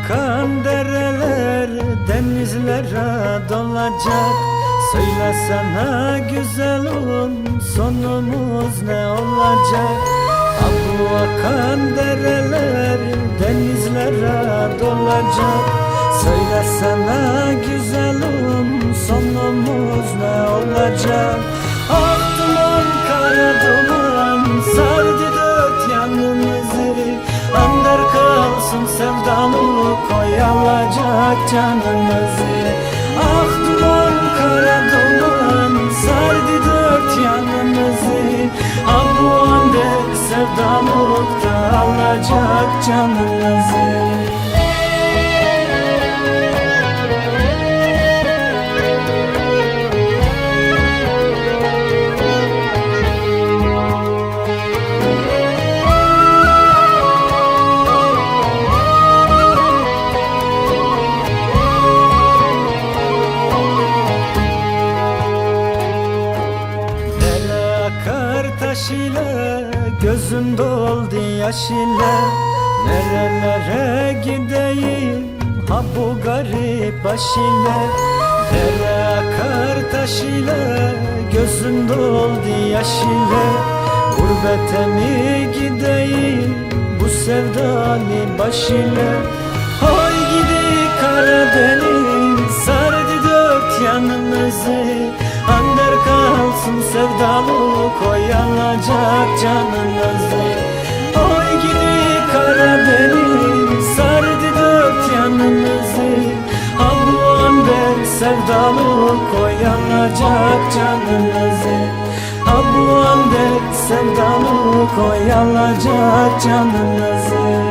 Akan dereler denizlere dolacak. Söylesene güzelum sonumuz ne olacak? Aklı akan dereler denizlere dolacak. Söylesene güzelum sonumuz ne olacak? Oyalacak canımızı Ah duman kara duman sardı dört yanımızı. Ah bu ander sevdalık da alacak canımızı taş ile Gözüm doldu yaş ile Nerelere gideyim Ha bu garip baş ile Dere akar taş ile Gözüm doldu yaş ile Gurbete mi gideyim Bu sevdalı baş ile Oy gidi Karadeniz Sardı dört yanımızı Oyalanacak canımızı Oy gidi Karadeniz Sardı dört yanımızı Ha bu ander sevdalık Oyalanacak canımızı Ha bu ander sevdalık Oyalanacak canımızı